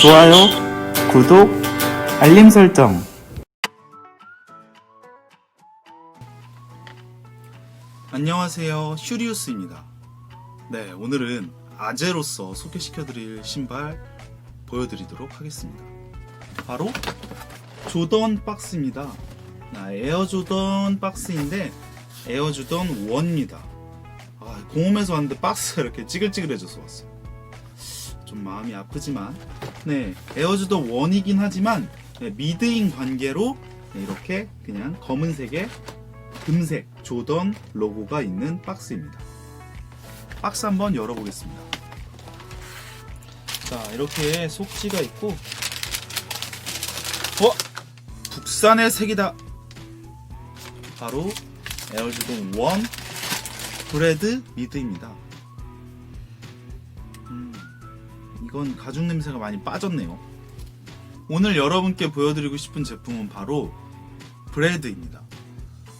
좋아요, 구독, 알림 설정. 안녕하세요 슈리우스입니다. 네 오늘은 아재로서 소개시켜드릴 신발 보여드리도록 하겠습니다. 바로 조던 박스입니다. 아, 에어 조던 박스인데 에어 조던 1입니다. 아, 공홈에서 왔는데 박스가 이렇게 찌글찌글해져서 왔어요. 좀 마음이 아프지만 네 에어조던 1이긴 하지만 네, 미드인 관계로 네, 이렇게 그냥 검은색에 금색 조던 로고가 있는 박스입니다. 박스 한번 열어보겠습니다. 자, 이렇게 속지가 있고, 어? 국산의 색이다. 바로 에어조던 1 브레드 미드입니다. 이건 가죽 냄새가 많이 빠졌네요. 오늘 여러분께 보여드리고 싶은 제품은 바로 브레드입니다.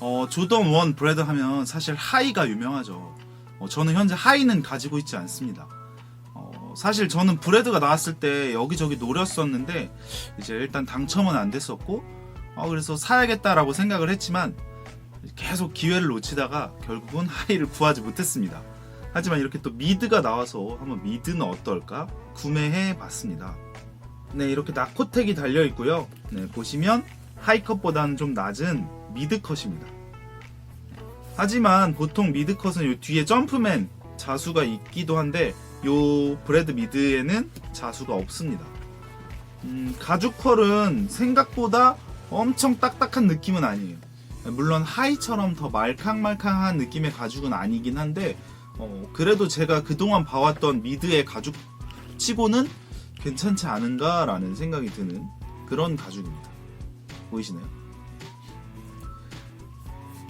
어, 조던 원 브레드 하면 사실 하이가 유명하죠. 어, 저는 현재 하이는 가지고 있지 않습니다. 어, 사실 저는 브레드가 나왔을 때 여기저기 노렸었는데 이제 일단 당첨은 안 됐었고 어, 그래서 사야겠다라고 생각을 했지만 계속 기회를 놓치다가 결국은 하이를 구하지 못했습니다. 하지만 이렇게 또 미드가 나와서 한번 미드는 어떨까 구매해 봤습니다. 네, 이렇게 나코텍이 달려 있고요. 네, 보시면 하이컷보다는 좀 낮은 미드컷입니다. 하지만 보통 미드컷은 요 뒤에 점프맨 자수가 있기도 한데 요 브레드 미드에는 자수가 없습니다. 음, 가죽 컬은 생각보다 엄청 딱딱한 느낌은 아니에요. 물론 하이처럼 더 말캉말캉한 느낌의 가죽은 아니긴 한데 어, 그래도 제가 그동안 봐왔던 미드의 가죽 치고는 괜찮지 않은가라는 생각이 드는 그런 가죽입니다. 보이시나요?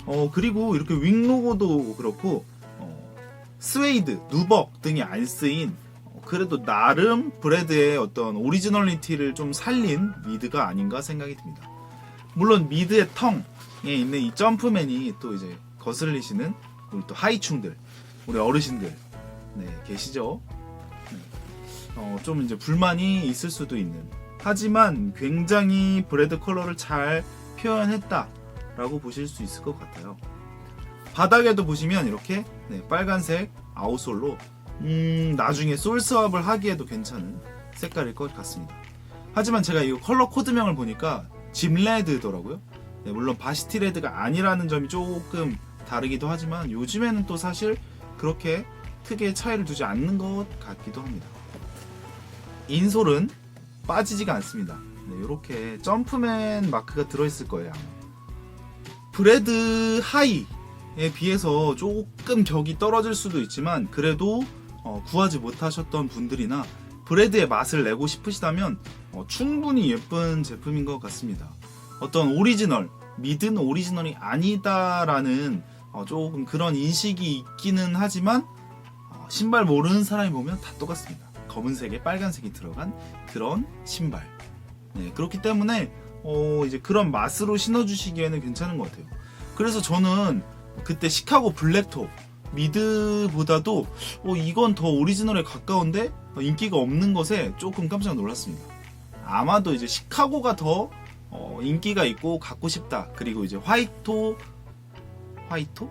어 그리고 이렇게 윙 로고도 그렇고 어, 스웨이드, 누벅 등이 안 쓰인 어, 그래도 나름 브레드의 어떤 오리지널리티를 좀 살린 미드가 아닌가 생각이 듭니다. 물론 미드의 텅에 있는 이 점프맨이 또 이제 거슬리시는 우리 또 하이충들, 우리 어르신들 네, 계시죠? 네. 어, 좀 이제 불만이 있을 수도 있는 하지만 굉장히 브레드 컬러를 잘 표현했다라고 보실 수 있을 것 같아요. 바닥에도 보시면 이렇게 네, 빨간색 아웃솔로 음, 나중에 솔 스왑을 하기에도 괜찮은 색깔일 것 같습니다. 하지만 제가 이 컬러 코드명을 보니까 짐레드더라고요. 네, 물론 바시티레드가 아니라는 점이 조금 다르기도 하지만 요즘에는 또 사실 그렇게 크게 차이를 두지 않는 것 같기도 합니다. 인솔은 빠지지가 않습니다. 네, 이렇게 점프맨 마크가 들어있을 거예요. 브레드 하이에 비해서 조금 격이 떨어질 수도 있지만 그래도 어, 구하지 못하셨던 분들이나 브레드의 맛을 내고 싶으시다면 어, 충분히 예쁜 제품인 것 같습니다. 어떤 오리지널, 미드는 오리지널이 아니다라는 어, 조금 그런 인식이 있기는 하지만 어, 신발 모르는 사람이 보면 다 똑같습니다. 검은색에 빨간색이 들어간 그런 신발. 네, 그렇기 때문에 어, 이제 그런 맛으로 신어주시기에는 괜찮은 것 같아요. 그래서 저는 그때 시카고 블랙톱 미드보다도 어, 이건 더 오리지널에 가까운데 어, 인기가 없는 것에 조금 깜짝 놀랐습니다. 아마도 이제 시카고가 더 어, 인기가 있고 갖고 싶다. 그리고 이제 화이토 화이토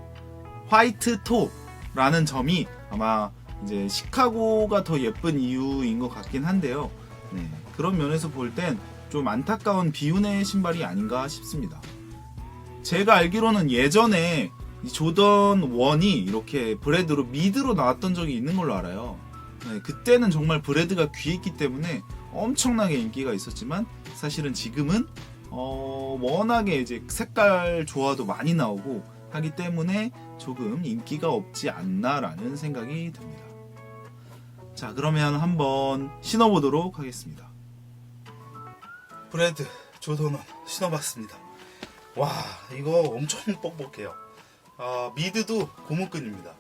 화이트토라는 점이 아마 이제 시카고가 더 예쁜 이유인 것 같긴 한데요. 네, 그런 면에서 볼 땐 좀 안타까운 비운의 신발이 아닌가 싶습니다. 제가 알기로는 예전에 이 조던 1이 이렇게 브레드로 미드로 나왔던 적이 있는 걸로 알아요. 네, 그때는 정말 브레드가 귀했기 때문에 엄청나게 인기가 있었지만 사실은 지금은 어, 워낙에 이제 색깔 조화도 많이 나오고 하기 때문에 조금 인기가 없지 않나라는 생각이 듭니다. 자, 그러면 한번 신어보도록 하겠습니다. 브레드 조던원 신어봤습니다. 와, 이거 엄청 뻑뻑해요. 아, 미드도 고무끈입니다.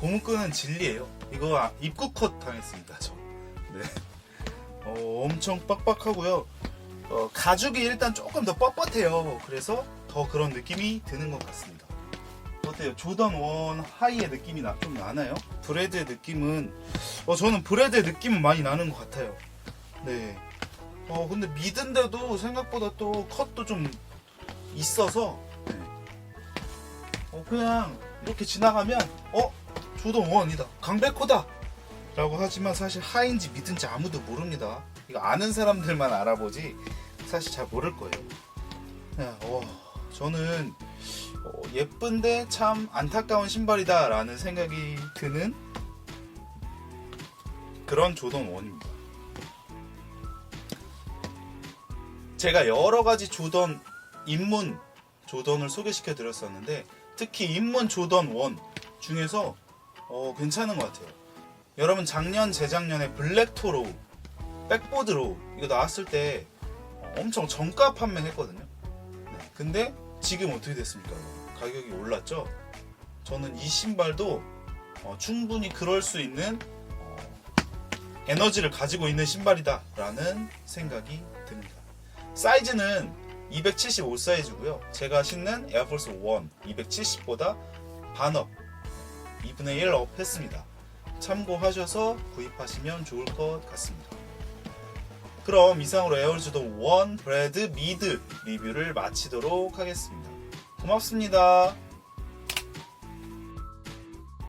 고무끈은 진리예요. 이거 아, 입구 컷 당했습니다. 저. 네. 어, 엄청 빡빡하고요. 어, 가죽이 일단 조금 더 뻣뻣해요. 그래서 더 그런 느낌이 드는 것 같습니다. 어때요? 조던 원 하이의 느낌이 나, 좀 나나요? 브레드의 느낌은 어, 저는 브레드의 느낌은 많이 나는 것 같아요. 네. 어 근데 미드인데도 생각보다 또 컷도 좀 있어서 네. 어 그냥 이렇게 지나가면 어 조던 원이다 강백호다 라고 하지만 사실 하인지 미든지 아무도 모릅니다 이거 아는 사람들만 알아보지 사실 잘 모를 거예요 그냥 어, 저는 어, 예쁜데 참 안타까운 신발이다 라는 생각이 드는 그런 조던 원입니다 제가 여러 가지 조던 입문 조던을 소개시켜 드렸었는데 특히 입문 조던 1 중에서 어, 괜찮은 것 같아요. 여러분 작년 재작년에 블랙 토로 백보드로 이거 나왔을 때 어, 엄청 정가 판매했거든요. 네, 근데 지금 어떻게 됐습니까? 가격이 올랐죠. 저는 이 신발도 어, 충분히 그럴 수 있는 어, 에너지를 가지고 있는 신발이다라는 생각이 듭니다. 사이즈는 275 사이즈고요. 제가 신는 에어포스 1 270보다 반업 2분의 1업 했습니다. 참고하셔서 구입하시면 좋을 것 같습니다. 그럼 이상으로 에어리조도 1 브레드 미드 리뷰를 마치도록 하겠습니다. 고맙습니다.